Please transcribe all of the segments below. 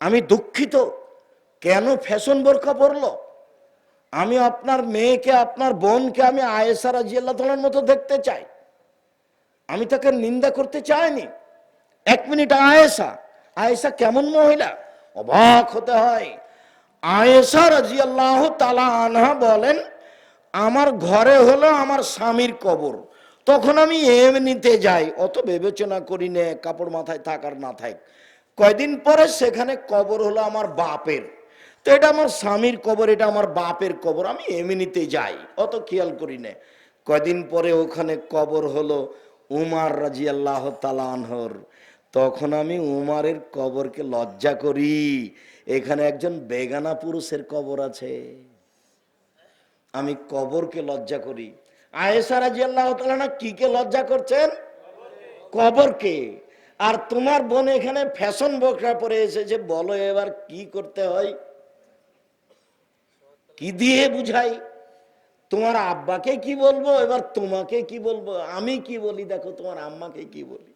আমি দুঃখিত। কেন ফ্যাশন বোরখা পরলো? আমি আপনার মেয়েকে, আপনার বোনকে আমি আয়েসা রাজিয়াল্লাহ তালার মতো দেখতে চাই। আমি তাকে নিন্দা করতে চাইনি। এক মিনিট আয়েসা আয়েসা কেমন মহিলা? অবাক হতে হয়। আয়েসা রাজিয়াল্লাহ তালা আনহা বলেন, আমার ঘরে হলো আমার স্বামীর কবর। তখন আমি এমনিতে যাই। অত বিবেচনা করি নে, কাপড় মাথায় থাক আর না থাক। কয়দিন পরে সেখানে কবর হলো আমার বাপের। তো এটা আমার স্বামীর কবর, এটা আমার বাপের কবর, আমি এমনিতে যাই, অত খেয়াল করি না। কয়দিন পরে ওখানে কবর হলো উমার রাজি আল্লাহ তালানহর তখন আমি উমারের কবরকে লজ্জা করি। এখানে একজন বেগানা পুরুষের কবর আছে। আমি কবরকে লজ্জা করি। আয়েসা রাজি আল্লাহ তালা কিকে লজ্জা করছেন? কবরকে। আর তোমার বোন এখানে ফ্যাশন বকরা পরে এসেছে বলো এবার কি করতে হয়? কি দিয়ে বুঝাই? তোমার আব্বাকে কি বলব? এবার তোমাকে কি বলব? আমি কি বলি? দেখো, তোমার আম্মাকে কি বলি?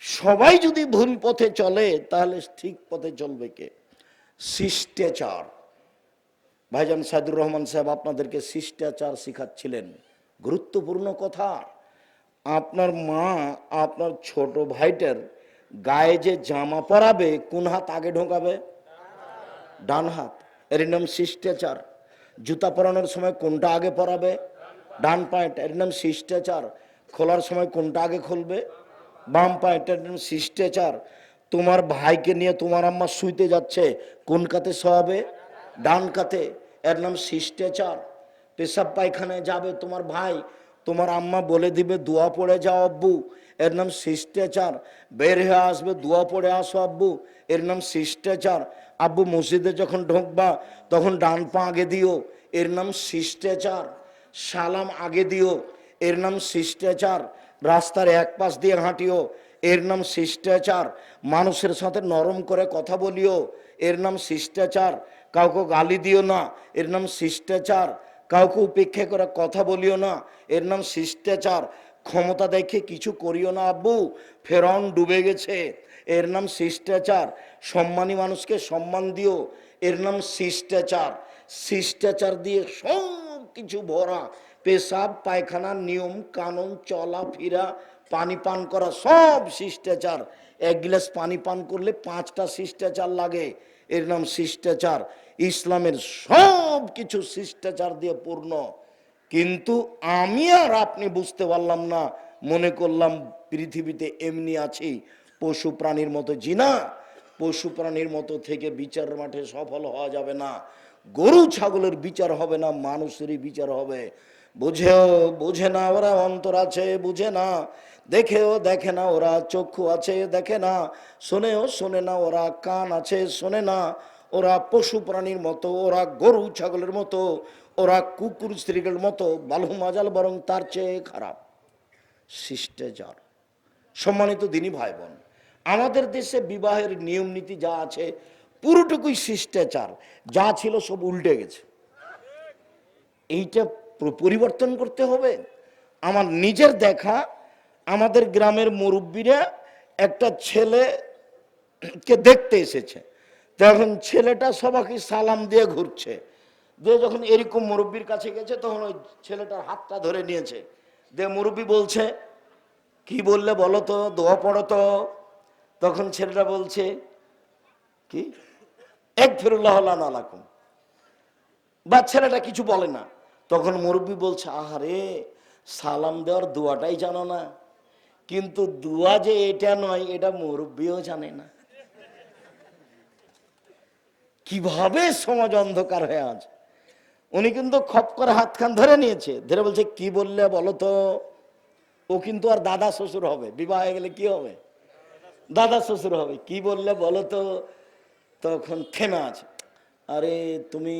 সবাই যদি ভুল পথে চলে, তাহলে ঠিক পথে চলবে কে? শিষ্টাচার। ভাইজান সাইদুর রহমান সাহেব আপনাদেরকে শিষ্টাচার শিখাচ্ছিলেন। গুরুত্বপূর্ণ কথা। আপনার মা, আপনার ছোট ভাইটার গায়ে যে জামা পরাবে, কোন হাত আগে ঢোকাবে? ডান হাত। এর নাম শিষ্টাচার। জুতা পরানোর সময় কোনটা আগে পরাবে? ডান পায়েট এর নাম শিষ্টাচার। খোলার সময় কোনটা আগে খুলবে? বাম পায়েট এর নাম শিষ্টাচার। তোমার ভাইকে নিয়ে তোমার আম্মা শুইতে যাচ্ছে, কোন কাতে শোয়াবে? ডান কাতে। এর নাম শিষ্টাচার। পেশাব পায়খানায় যাবে তোমার ভাই তোমার আম্মা বলে দিবে, দোয়া পড়ে যাও আব্বু। এর নাম শিষ্টাচার। বের হয়ে আসবে, দোয়া পড়ে আসো আব্বু। এর নাম শিষ্টাচার। আব্বু মসজিদে যখন ঢুকবা, তখন ডান পা আগে দিও। এর নাম শিষ্টাচার। সালাম আগে দিও। এর নাম শিষ্টাচার। রাস্তার এক পাশ দিয়ে হাঁটিও। এর নাম শিষ্টাচার। মানুষের সাথে নরম করে কথা বলিও। এর নাম শিষ্টাচার। কাউকে গালি দিও না। এর নাম শিষ্টাচার। কাউকে উপেক্ষা করে কথা বলিও না। এর নাম শিষ্টাচার। ক্ষমতা দেখে কিছু করিও না, আব্বু। ফেরন ডুবে গেছে। এর নাম শিষ্টাচার। সম্মানী মানুষকে সম্মান দিও। এর নাম শিষ্টাচার। শিষ্টাচার দিয়ে সব কিছু ভরা। পেশাব পায়খানার নিয়ম, কানুন, চলা, ফিরা, পানি পান করা সব শিষ্টাচার। এক গ্লাস পানি পান করলে পাঁচটা শিষ্টাচার লাগে। এর নাম শিষ্টাচার। ইসলামের সব কিছু শিষ্টাচার দিয়ে পূর্ণ। কিন্তু আমি আর আপনি বুঝতে পারলাম না, মনে করলাম পৃথিবীতে এমনি আছি, পশু প্রাণীর মতো জিনা। পশু প্রাণীর মতো থেকে বিচার মাঠে সফল হওয়া যাবে না। গরু ছাগলের বিচার হবে না, মানুষেরই বিচার হবে। বুঝেও, বুঝে না, ওরা অন্তর আছে, বুঝে না। দেখেও দেখে না, ওরা চক্ষু আছে, দেখে না। শোনেও শোনে না, ওরা কান আছে, শোনে না। ওরা পশু প্রাণীর মতো, ওরা গরু ছাগলের মতো, ওরা কুকুর স্ত্রীদের মতো, বালু মাজাল বরং তার চেয়ে খারাপ। শিষ্টাচার সম্মানিত দিনী ভাই বোন আমাদের দেশে বিবাহের নিয়ম নীতি যা আছে, পুরোটুকুই শিষ্টাচার। যা ছিল সব উল্টে গেছে। এইটা পরিবর্তন করতে হবে। আমার নিজের দেখা আমাদের গ্রামের মুরব্বীরা একটা ছেলেকে দেখতে এসেছে। তখন ছেলেটা সবাকে সালাম দিয়ে ঘুরছে দিয়ে যখন এরকম মুরব্বীর কাছে গেছে, তখন ওই ছেলেটার হাতটা ধরে নিয়েছে। দিয়ে মুরব্বী বলছে, কি বললে বলো তো, দোয়া পড়ো তো। তখন ছেলেটা বলছে, কি? এক ফিরুল্লাহ আলাকুম বা ছেলেটা কিছু বলে না। তখন মুরব্বী বলছে, আহারে, সালাম দেওয়ার দোয়াটাই জানো না। কিন্তু দুয়া যে এটা নয়, এটা মুরব্বীও জানে না। কীভাবে সমাজ অন্ধকার হয়ে আছে উনি কিন্তু খপ করে হাতখান ধরে নিয়েছে। ধরে বলছে, কি বললে বলো তো? ও কিন্তু আর দাদা শ্বশুর হবে। বিবাহ হয়ে গেলে কি হবে? দাদা শ্বশুর হবে। কি বললে বলো তো? তখন থেমে আছে। আরে তুমি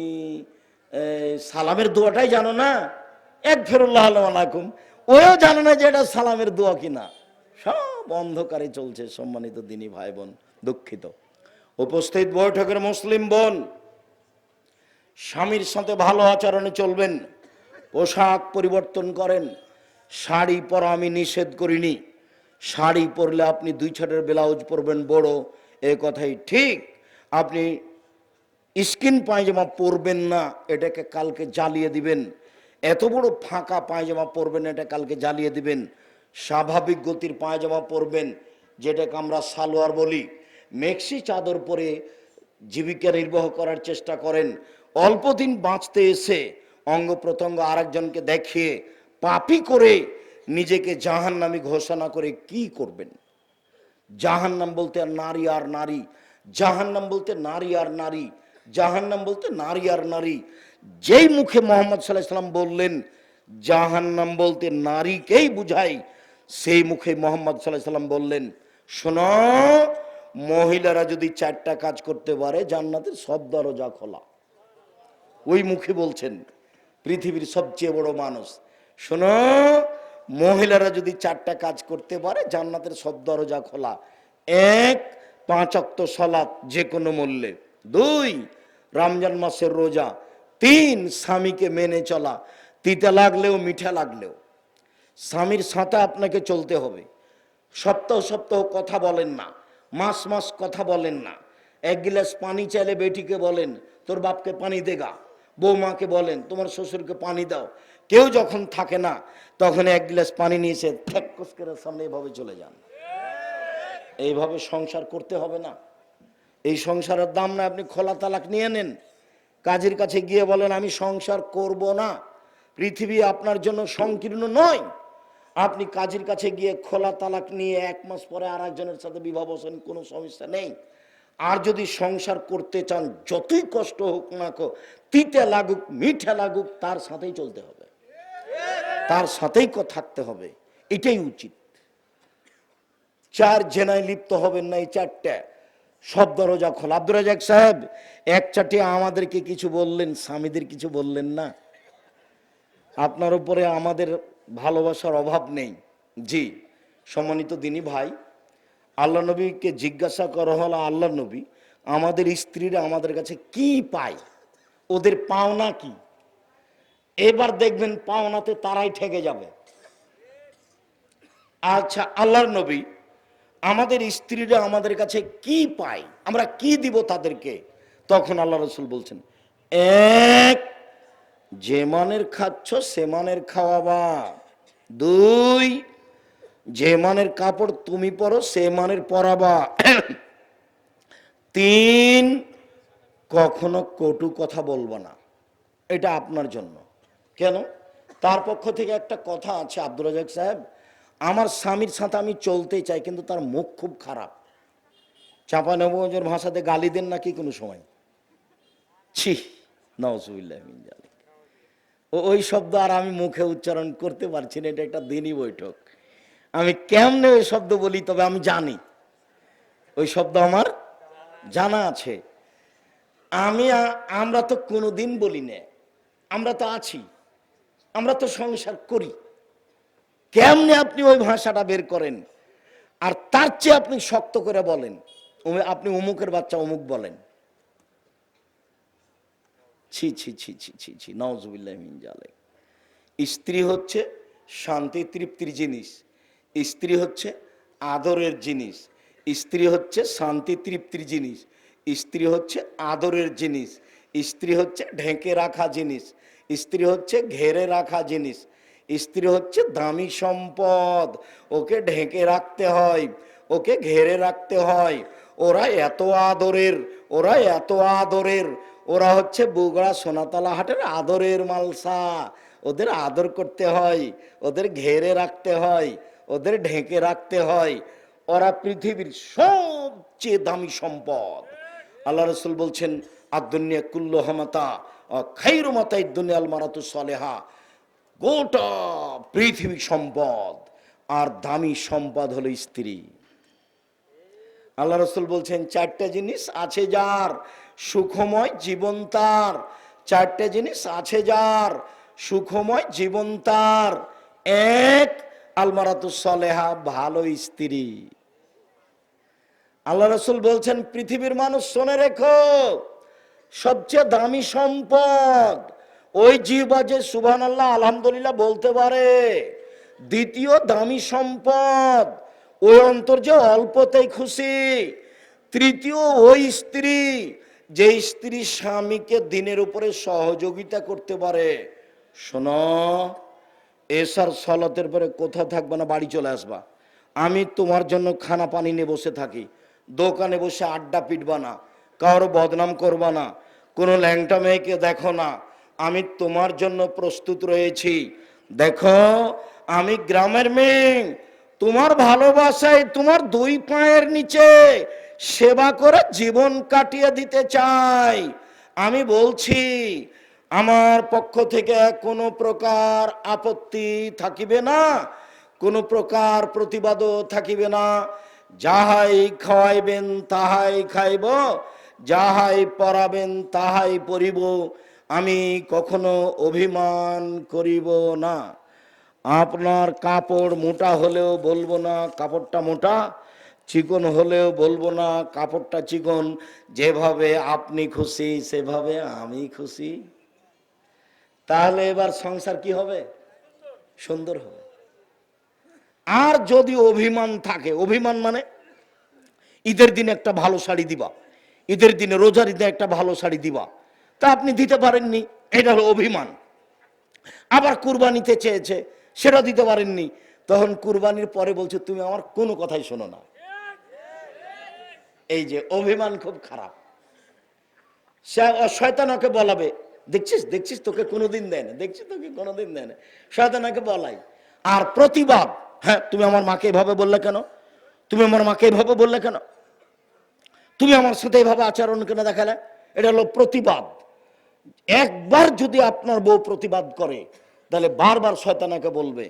সালামের দোয়াটাই জানো না? এক ফেরুল্লাহ আলাইকুম। ওও জানে না যে এটা সালামের দোয়া কিনা? সব অন্ধকারে চলছে সম্মানিত দিনী ভাই বোন, দুঃখিত। উপস্থিত বৈঠকের মুসলিম বোন, স্বামীর সাথে ভালো আচরণে চলবেন, পোশাক পরিবর্তন করেন, শাড়ি পরা আমি নিষেধ করিনি, শাড়ি পরলে আপনি দুই ছাটের ব্লাউজ পরবেন বড়, এ কথাই ঠিক। আপনি স্কিন পায়জামা পরবেন না, এটাকে কালকে জ্বালিয়ে দিবেন। এত বড় ফাঁকা পায়জামা পরবেন, এটা কালকে জ্বালিয়ে দিবেন। স্বাভাবিক গতির পায়জামা পরবেন যেটাকে আমরা সালোয়ার বলি। মেক্সি চাদর পরে জীবিকা নির্বাহ করার চেষ্টা করেন। অল্প দিন বাঁচতে এসে অঙ্গ প্রত্যঙ্গ আরেকজনকে দেখিয়ে পাপি করে নিজেকে জাহান্নামী ঘোষণা করে কি করবেন? জাহান্নাম বলতে আর নারী আর নারী, জাহান্নাম বলতে নারী আর নারী, জাহান্নাম বলতে নারী আর নারী। যেই মুখে মোহাম্মদ সাল্লাহ সাল্লাম বললেন, জাহান্নাম বলতে নারীকেই বুঝাই সেই মুখে মোহাম্মদ সাল্লাহ সাল্লাম বললেন, শোনো, মহিলারা যদি চারটা কাজ করতে পারে, জান্নাতের সব দরজা খোলা। ওই মুখে বলছেন, পৃথিবীর সবচেয়ে বড় মানুষ। শোনো, মহিলারা যদি চারটা কাজ করতে পারে, জান্নাতের সব দরজা খোলা। এক, পাঁচ অক্ত সলাৎ যে কোনো মূল্যে। দুই, রমজান মাসের রোজা। তিন, স্বামীকে মেনে চলা। তিতা লাগলেও মিঠা লাগলেও। স্বামীর সাথে আপনাকে চলতে হবে। সপ্তাহ সপ্তাহ কথা বলেন না, মাস মাস কথা বলেন না। এক গিলাস পানি চাইলে বেটিকে বলেন, তোর বাপকে পানি দেগা বৌমাকে বলেন, তোমার শ্বশুরকে পানি দাও। কেউ যখন থাকে না, তখন এক গিলাস পানি নিয়ে এসে ঠেক্কস করে সামনে এভাবে চলে যান। এইভাবে সংসার করতে হবে না। এই সংসারের দাম না আপনি খোলা তালাক নিয়ে নেন। কাজের কাছে গিয়ে বলেন, আমি সংসার করব না। পৃথিবী আপনার জন্য সংকীর্ণ নয়। আপনি কাজের কাছে গিয়ে খোলা তালাক নিয়ে এক মাস পরে আর একজনের সাথে বিবাহ বসেন, কোনো সমস্যা নেই। আর যদি সংসার করতে চান, যতই কষ্ট হোক না কো, তিতে লাগুক, মিঠে লাগুক, তার সাথেই চলতে হবে। তার সাথেই থাকতে হবে। এটাই উচিত। চার জেনায় লিপ্ত হবেন না এই চারটা। সব দরজা খোলা। আব্দুর সাহেব, এক চারটে আমাদেরকে কিছু বললেন, স্বামীদের কিছু বললেন না? আপনার উপরে আমাদের ভালোবাসার অভাব নেই। জি, সম্মানিত দিনী ভাই, আল্লাহ নবীকে জিজ্ঞাসা করা হলো, আল্লাহ নবী, আমাদের স্ত্রীরা আমাদের কাছে কি পায়? ওদের পাওনা কি? এবার দেখবেন পাওনাতে তারাই ঠেকে যাবে। আচ্ছা আল্লাহর নবী, আমাদের স্ত্রীরা আমাদের কাছে কি পায়? আমরা কি দিব তাদেরকে? তখন আল্লাহ রসুল বলছেন, এক যে মানের খাচ্ছ, সে মানের খাওয়াবা দুই, যে মানের কাপড় তুমি পরো, সে মানের পরাবা। তিন, কখনো কটু কথা বলব না। এটা আপনার জন্য। কেন? তার পক্ষ থেকে একটা কথা আছে আব্দুল রাজাক সাহেব, আমার স্বামীর সাথে আমি চলতে চাই, কিন্তু তার মুখ খুব খারাপ। চাপা নবগঞ্জের ভাষাতে গালি দেন নাকি কোনো সময়? ছি। ও ওই শব্দ আর আমি মুখে উচ্চারণ করতে পারছি না, এটা একটা দিনই বৈঠক। আমি কেমনে ওই শব্দ বলি তবে আমি জানি। ওই শব্দ আমার জানা আছে। আমি আমরা তো কোনোদিন বলি না, আমরা তো আছি, আমরা তো সংসার করি। কেমনে আপনি ওই ভাষাটা বের করেন? আর তার চেয়ে আপনি শক্ত করে বলেন। আপনি অমুকের বাচ্চা অমুক বলেন। ছি ছি ছি ছি ছি ছি নওয়াজুবিল্লাহ মিন জালেক। স্ত্রী হচ্ছে শান্তি তৃপ্তির জিনিস, স্ত্রী হচ্ছে আদরের জিনিস, স্ত্রী হচ্ছে শান্তি তৃপ্তির জিনিস, স্ত্রী হচ্ছে আদরের জিনিস, স্ত্রী হচ্ছে ঢেকে রাখা জিনিস, স্ত্রী হচ্ছে ঘেরে রাখা জিনিস, স্ত্রী হচ্ছে দামি সম্পদ, ওকে ঢেকে রাখতে হয়, ওকে ঘেরে রাখতে হয়, ওরা এত আদরের, ওরা এত আদরের ওরা হচ্ছে বগুড়া সোনাতলা হাটের আদরের মালসা। ওদের আদর করতে হয়, ওদের ঘেরে রাখতে হয়, ওদের ঢেকে রাখতে হয়। ওরা পৃথিবীর সবচেয়ে দামি সম্পদ। আল্লাহ রসুল বলছেন আদুনিয়া কুল্লো হামাতা খাইরু মাতাই দুনিয়াল মারাতু সলেহা। গোটা পৃথিবী সম্পদ, আর দামি সম্পদ হলো স্ত্রী। আল্লাহ রসুল বলছেন, চারটা জিনিস আছে যার সুখময় জীবন তার। চারটে জিনিস আছে যার, সুখময় জীবন তার। এক, আলমারাতু সলেহা, ভালো স্ত্রী। আল্লাহ রসুল বলছেন, পৃথিবীর মানুষ শোনে রেখো, সবচেয়ে দামি সম্পদ। ওই জিহ্বা যে সুবহান আল্লাহ আলহামদুলিল্লাহ বলতে পারে। দ্বিতীয় দামি সম্পদ, ওই অন্তর যে অল্পতেই খুশি। তৃতীয় ওই স্ত্রী যে স্ত্রী স্বামীকে দিনের উপরে সহযোগিতা করতে পারে, শোনো, এসার সলতের পরে কোথাও থাকবে না, বাড়ি চলে আসবা। আমি তোমার জন্য খানা পানি নিয়ে বসে থাকি, দোকানে বসে আড্ডা পিটবা না, কারও বদনাম করবা না, কোনো ল্যাংটা মেয়েকে দেখো না। আমি তোমার জন্য প্রস্তুত রয়েছি। দেখো, আমি গ্রামের মেয়ে, তোমার ভালোবাসায় তোমার দুই পায়ের নিচে সেবা করে জীবন কাটিয়ে দিতে চাই। আমি বলছি, আমার পক্ষ থেকে কোনো প্রকার আপত্তি থাকিবে না, কোনো প্রকার প্রতিবাদও থাকিবে না। যাহাই খাওয়াইবেন তাহাই খাইব, যাহাই পরাবেন তাহাই পরিব, আমি কখনো অভিমান করিব না। আপনার কাপড় মোটা হলেও বলব না, কাপড়টা মোটা। চিকন হলেও বলব না, কাপড়টা চিকন, যেভাবে আপনি খুশি, সেভাবে আমি খুশি। তাহলে এবার সংসার কি হবে? সুন্দর হবে। আর যদি অভিমান থাকে, অভিমান মানে ঈদের দিনে একটা ভালো শাড়ি দিবা, ঈদের দিনে রোজার ঈদে একটা ভালো শাড়ি দিবা। তা আপনি দিতে পারেননি, এটা হলো অভিমান। আবার কুরবানিতে চেয়েছে, সেটা দিতে পারেননি, তখন কুরবানির পরে বলছে, তুমি আমার কোনো কথাই শোনো না। এই যে অভিমান খুব খারাপ। সে শয়তানকে বলাবে, দেখছিস দেখছিস তোকে কোনোদিন দেয় না, দেখছিস তোকে কোনোদিন দেয় না। শয়তানকে বলাই, আর প্রতিবাদ হ্যাঁ তুমি আমার মাকে এভাবে বললে কেন? তুমি আমার মাকে এভাবে বললে কেন? তুমি আমার সাথে এভাবে আচরণ কেন দেখালে? এটা হলো প্রতিবাদ। একবার যদি আপনার বউ প্রতিবাদ করে, তাহলে বারবার শয়তানাকে বলবে,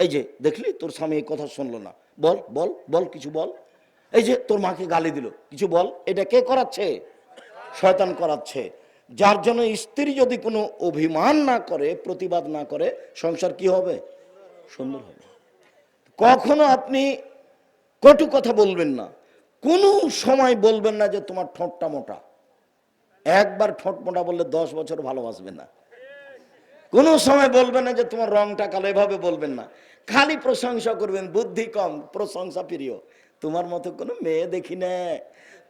এই যে, দেখলি? তোর স্বামী কথা শুনলো না। বল বল বল, কিছু বল। এই যে তোর মাকে গালি দিল, কিছু বল, এটা কে করাচ্ছে? শয়তান করাচ্ছে। যার জন্য স্ত্রী যদি কোনো অভিমান না করে, প্রতিবাদ না করে, সংসার কি হবে? সুন্দর হবে। কখনো আপনি কটু কথা বলবেন না। কোনো সময় বলবেন না যে তোমার ঠোঁটটা মোটা। একবার ঠোঁট মোটা বললে দশ বছর ভালোবাসবে না। কোনো সময় বলবেন না যে তোমার রংটা কালো, এভাবে বলবেন না। খালি প্রশংসা করবেন, বুদ্ধি কম, প্রশংসা প্রিয়। তোমার মতো কোনো মেয়ে দেখি না।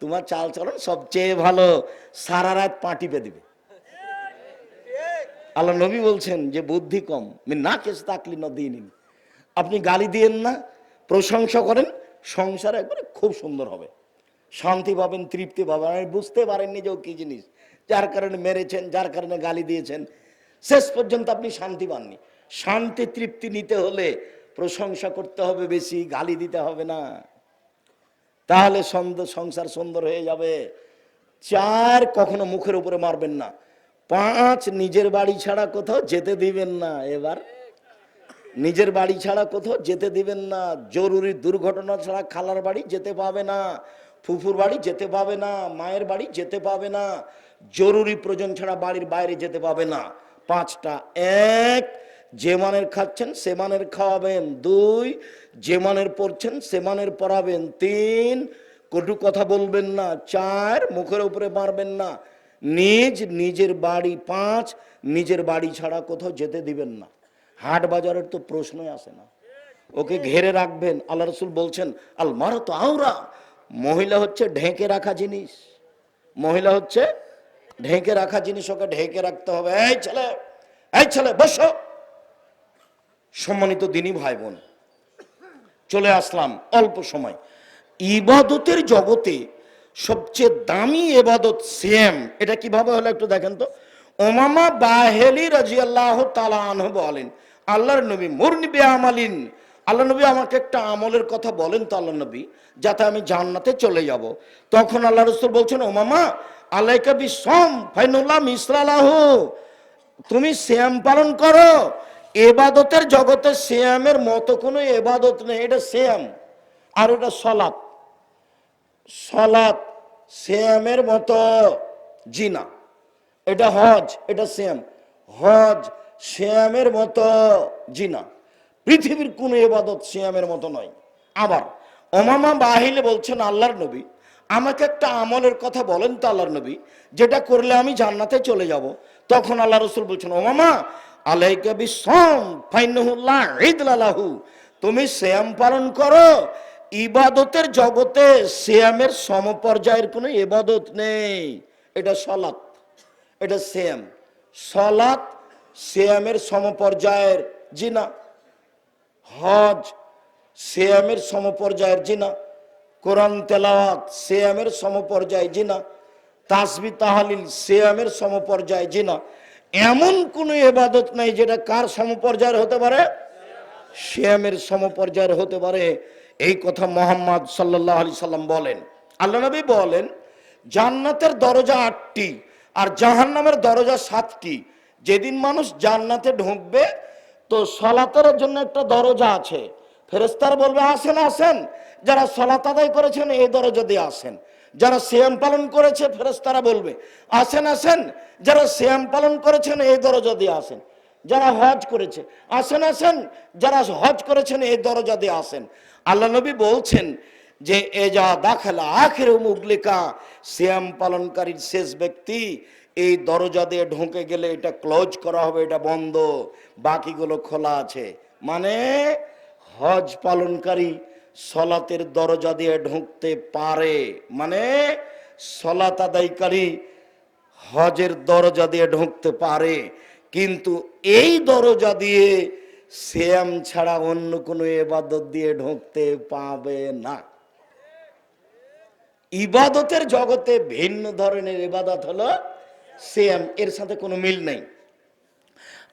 তোমার চাল চলন সবচেয়ে ভালো, সারা রাত পাটিপে দিবে। আল্লাহ নবী বলছেন যে বুদ্ধি কম। না কেস তাকলি না দিয়ে নিন আপনি গালি দিয়েন না, প্রশংসা করেন, সংসার একবারে খুব সুন্দর হবে। শান্তি পাবেন, তৃপ্তি পাবেন। আমি বুঝতে পারেননি যে ও কী জিনিস। যার কারণে মেরেছেন, যার কারণে গালি দিয়েছেন। শেষ পর্যন্ত আপনি শান্তি পাননি। শান্তি, তৃপ্তি নিতে হলে প্রশংসা করতে হবে বেশি, গালি দিতে হবে না। তাহলে সংসার সুন্দর হয়ে যাবে। চার কখনো মুখের উপরে মারবেন না। পাঁচ, নিজের বাড়ি ছাড়া কোথাও যেতে দিবেন না এবার। নিজের বাড়ি ছাড়া কোথাও যেতে দিবেন না। জরুরি দুর্ঘটনা ছাড়া খালার বাড়ি যেতে পাবে না। ফুফুর বাড়ি যেতে পাবে না। মায়ের বাড়ি যেতে পাবে না। জরুরি প্রয়োজন ছাড়া বাড়ির বাইরে যেতে পাবে না। পাঁচটা। এক, যে মানের খাচ্ছেন সে মানের খাওয়াবেন। দুই যে মানের পড়ছেন, সে মানের পড়াবেন। তিন, কটু কথা বলবেন না। চার, মুখের উপরে মারবেন না। নিজ, নিজের বাড়ি পাঁচ, নিজের বাড়ি ছাড়া কোথাও যেতে দিবেন না। হাট বাজারের তো প্রশ্নই আসে না। ওকে ঘেরে রাখবেন। আল্লাহ রসুল বলছেন, আল মারো তো আওরা। মহিলা হচ্ছে ঢেকে রাখা জিনিস। মহিলা হচ্ছে ঢেকে রাখা জিনিস ওকে ঢেকে রাখতে হবে। এই ছেলে এই ছেলে, বসো। সম্মানিত দিনী ভাই বোন চলে আসলাম অল্প সময়। ইবাদতের জগতে সবচেয়ে দামি এবাদত সেম এটা কীভাবে হলো একটু দেখেন তো। ওমামা বাহেলি রাজি আল্লাহ তালাহ বলেন, আল্লাহর নবী মুরনিবে আমালিন আল্লাহ নবী আমাকে একটা আমলের কথা বলেন তো আল্লাহ নবী, যাতে আমি জান্নাতে চলে যাব। তখন আল্লাহ রসুল বলছেন ওমামা আলাইকা বি সম ফাইনুল্লাহ মিসরালাহ তুমি শ্যাম পালন করো এবাদতের জগতে শ্যামের মতো কোনো এবাদত নেই, এটা শ্যাম আর ওটা সলাপ সলাপ শ্যামের মতো জিনা। এটা হজ, এটা শ্যাম হজ শ্যামের মতো জিনা। পৃথিবীর কোনো এবাদত শ্যামের মতো নয়। আবার অমামা বাহিলে বলছেন আল্লাহর নবী, আমাকে একটা আমলের কথা বলেন তো আল্লাহর নবী, যেটা করলে আমি জান্নাতে চলে যাব। তখন আল্লাহ রসুল বলছেন, ওমামা আলাইকা বিসম ফাইনুল্লাহ ঈদলাহু তুমি শ্যাম পালন করো। ইবাদতের জগতে শ্যামের সমপর্যায়ের কোনো ইবাদত নেই। এটা সলাৎ। এটা শ্যাম। সলাৎ শ্যামের সমপর্যায়ের জিনা। হজ শ্যামের সমপর্যায়ের জিনা। কোরআন তেলাওয়াত শ্যামের সমপর্যায় জিনা। তাসবি তাহালিল শ্যামের সমপর্যায় জিনা। এমন কোনো এবাদত নাই যেটা কার সমপর্যায়ের হতে পারে? শ্যামের সমপর্যায়ের হতে পারে। এই কথা মোহাম্মদ সাল্লাহ আলি সাল্লাম বলেন। আল্লাহ নবী বলেন, জান্নাতের দরজা আটটি আর জাহান্নামের দরজা সাতটি। যেদিন মানুষ জান্নাতে ঢুকবে, তো সলাতের জন্য একটা দরজা আছে। ফেরেস্তার বলবে, আসেন আসেন। যারা সলাত আদায় করেছেন, এই দরজা দিয়ে আসেন। যারা শ্যাম পালন করেছে ফেরেস্তারা বলবে, আসেন আসেন, যারা শ্যাম পালন করেছেন, এই দরজা দিয়ে আসেন। যারা হজ করেছে, আসেন আসেন, যারা হজ করেছেন, এই দরজা দিয়ে আসেন। আল্লাহ নবী বলছেন যে, এ যা দাখালা আখের মুগলিকা শ্যাম পালনকারীর শেষ ব্যক্তি, এই দরজা দিয়ে ঢুকে গেলে এটা ক্লোজ করা হবে, এটা বন্ধ, বাকিগুলো খোলা আছে। মানে হজ পালনকারী সলাতের দরজা দিয়ে ঢুকতে পারে। মানে সলাত আদায়কারী হজের দরজা দিয়ে ঢুকতে পারে। কিন্তু এই দরজা দিয়ে শ্যাম ছাড়া অন্য কোনো এবাদত দিয়ে ঢুকতে পাবে না। ইবাদতের জগতে ভিন্ন ধরনের ইবাদত হলো শ্যাম এর সাথে কোনো মিল নেই।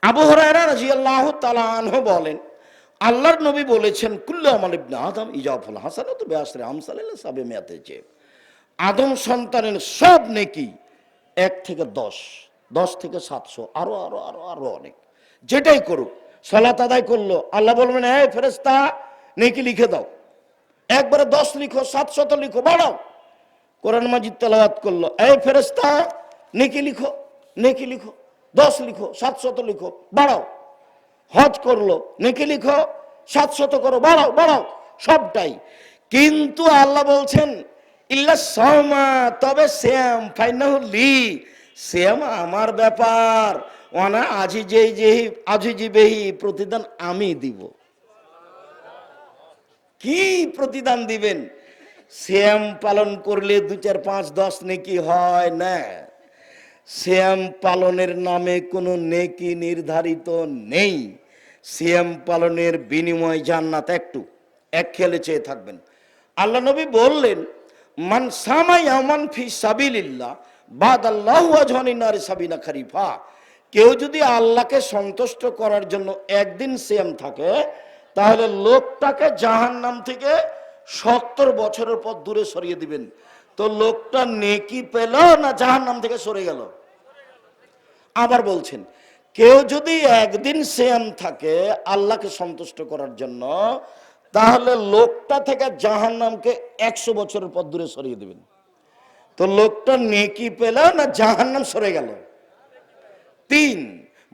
আবু হরায়রা রাদিয়াল্লাহু তাআলা বলেন আল্লাহর নবী বলেছেন, কুল্লু আমাল ইবনে আদম ইজাফুল হাসানাতু বিআশরি আমসালিল সাবে মিয়াতে যে আদম সন্তানের সব নেকি এক থেকে দশ দশ থেকে সাতশো, আরও আরও আরও আরও অনেক। যেটাই করুক, সলাত আদায় করল, আল্লাহ বলবেন, এই ফেরেস্তা নেকি লিখে দাও। একবারে দশ লিখো, সাতশত লিখো, বাড়াও। কোরআন মাজিদ তেলাওয়াত করল, এই ফেরেস্তা নেকি লিখো নেকি লিখো, দশ লিখো, সাতশত লিখো, বাড়াও। হজ করল। নেকি লিখো? সাতশত করো, বাড়াও বাড়াও, সবটাই। কিন্তু আল্লাহ বলছেন, ইল্লা সমা তবে শ্যাম, ফাইনাহুলি শ্যাম আমার ব্যাপার। ওনা আজি যেই যেহি আজি জিবেহি প্রতিদান আমি দিব। কি প্রতিদান দিবেন? শ্যাম পালন করলে দু চার পাঁচ দশ নেকি হয়, না। শ্যাম পালনের নামে কোনো নেকি নির্ধারিত নেই। শ্যাম পালনের বিনিময় জান্নাত একটু, এক খেলে চেয়ে থাকবেন। আল্লাহ নবী বললেন, মান সামাই আমান ফি সাবিলিল্লাহ বাদ আল্লাহ আজহানিনার সাবিনা খারিফা। কেউ যদি আল্লাহকে সন্তুষ্ট করার জন্য একদিন শ্যাম থাকে, তাহলে লোকটাকে জাহান্নাম থেকে সত্তর বছরের পর দূরে সরিয়ে দিবেন। তো লোকটা নেকি পেল না জাহান্নাম থেকে সরে গেল? আবার বলছেন, কেউ যদি একদিন শ্যাম থাকে আল্লাহকে সন্তুষ্ট করার জন্য, তাহলে লোকটা থেকে জাহান্নামকে একশো বছরের পর দূরে সরিয়ে দেবেন। তো লোকটা নেকি পেল না জাহান্নাম সরে গেল? তিন,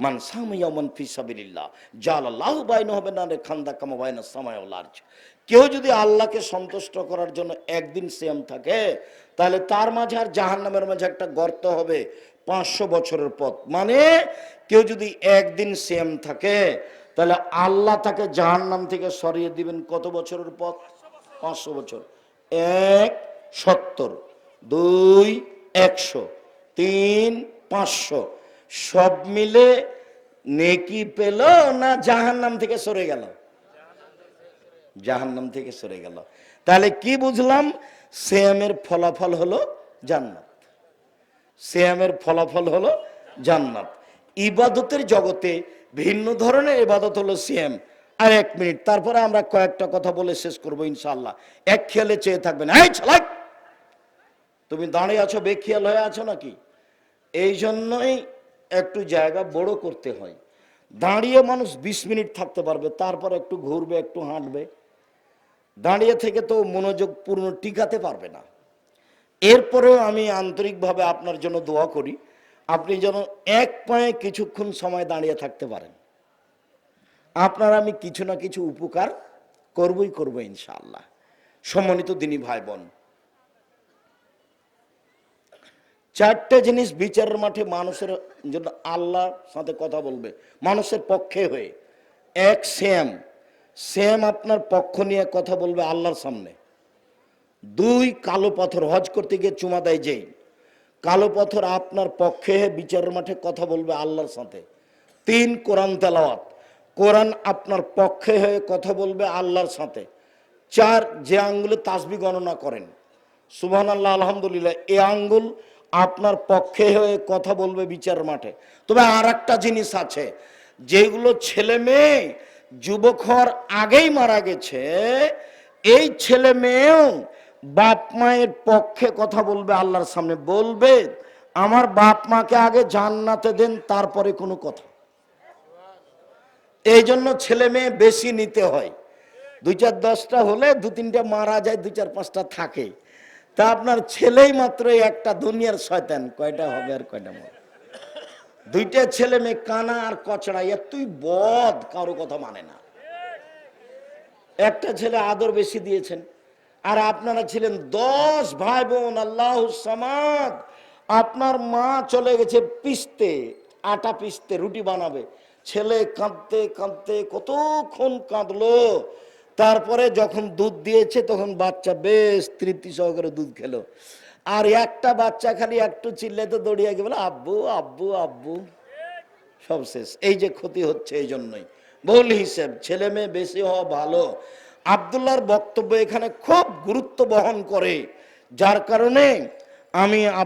মান সামাইয়ামান ফি সাবিলিল্লাহ জাল আল্লাহ বাইন হবে না রে খান্দা কামা বাইনা সামায়াল আরজ। কেউ যদি আল্লাহকে সন্তুষ্ট করার জন্য একদিন সেম থাকে, তাহলে তার মাঝে আর জাহান্নামের মাঝে একটা গর্ত হবে পাঁচশো বছরের পথ। মানে কেউ যদি একদিন সেম থাকে, তাহলে আল্লাহ তাকে জাহান্নাম থেকে সরিয়ে দিবেন কত বছরের পথ? পাঁচশো বছর। এক সত্তর, দুই একশো, তিন পাঁচশো। সব মিলে নেকি পেল না জাহান্নাম থেকে সরে গেল? জাহান্নাম থেকে সরে গেল। তাহলে কি বুঝলাম? শ্যামের ফলাফল হলো জান্নাত। শ্যামের ফলাফল হলো জান্নাত। ইবাদতের জগতে ভিন্ন ধরনের ইবাদত হলো শ্যাম আর এক মিনিট, তারপরে আমরা কয়েকটা কথা বলে শেষ করব ইনশাল্লাহ এক খেয়ালে চেয়ে থাকবেন, এই ছালাই তুমি দাঁড়িয়ে আছো, বেখিয়াল হয়ে আছো নাকি? এই জন্যই একটু জায়গা বড় করতে হয়। দাঁড়িয়ে মানুষ বিশ মিনিট থাকতে পারবে, তারপর একটু ঘুরবে, একটু হাঁটবে। দাঁড়িয়ে থেকে তো মনোযোগ পূর্ণ টিকাতে পারবে না। এরপরেও আমি আন্তরিকভাবে আপনার জন্য দোয়া করি, আপনি যেন এক পায়ে কিছুক্ষণ সময় দাঁড়িয়ে থাকতে পারেন। আপনার আমি কিছু না কিছু উপকার করবই করব ইনশাআল্লাহ। সম্মানিত দিনী ভাই বোন চারটে জিনিস বিচারের মাঠে মানুষের জন্য আল্লাহর সাথে কথা বলবে, মানুষের পক্ষে হয়ে। এক, শ্যাম। সেম আপনার পক্ষ নিয়ে কথা বলবে আল্লাহর সামনে। দুই, কালো পাথর। হজ করতে গিয়ে চুমা দেয় যেই কালো পাথর আপনার পক্ষে বিচারের মাঠে কথা বলবে আল্লাহর সাথে। তিন, কোরআন তেলাওয়াত। কোরআন আপনার পক্ষে হয়ে কথা বলবে আল্লাহর সাথে। চার, যে আঙ্গুলে তাসবি গণনা করেন। সুবহান আল্লাহ আলহামদুলিল্লাহ, এ আঙ্গুল আপনার পক্ষে হয়ে কথা বলবে বিচার মাঠে। তবে আর একটা জিনিস আছে, যেগুলো ছেলে মেয়ে যুবক হওয়ার আগেই মারা গেছে, এই ছেলে মেয়েও বাপ মায়ের পক্ষে কথা বলবে, আল্লাহর সামনে বলবে, আমার বাপ মাকে আগে জান্নাতে দেন, তারপরে কোনো কথা। এই জন্য ছেলে মেয়ে বেশি নিতে হয়। দুই চার দশটা হলে দু তিনটা মারা যায়, দুই চার পাঁচটা থাকে। তা আপনার ছেলেই মাত্র একটা, দুনিয়ার শয়তান, কয়টা হবে আর কয়টা মরে দুইটা ছেলে মেয়ে কানা আর কচড়া এতই বদ, কারও কথা মানে না। একটা ছেলে আদর বেশি দিয়েছেন, আর আপনারা ছিলেন দশ ভাই বোন আল্লাহ সামাদ। আপনার মা চলে গেছে পিসতে, আটা পিসতে, রুটি বানাবে। ছেলে কাঁদতে কাঁদতে কতক্ষণ কাঁদলো। তারপরে যখন দুধ দিয়েছে, তখন বাচ্চা বেশ তৃপ্তি সহকারে দুধ খেলো। আর একটা বাচ্চা খালি একটু চিল্লে তো দৌড়িয়ে গিয়ে বলে, আব্বু আব্বু আব্বু। সব শেষ। এই যে ক্ষতি হচ্ছে এই জন্যই। ভুল হিসেব, ছেলে মেয়ে বেশি হওয়া ভালো। আবদুল্লাহর বক্তব্য এখানে খুব গুরুত্ব বহন করে। যার কারণে আমি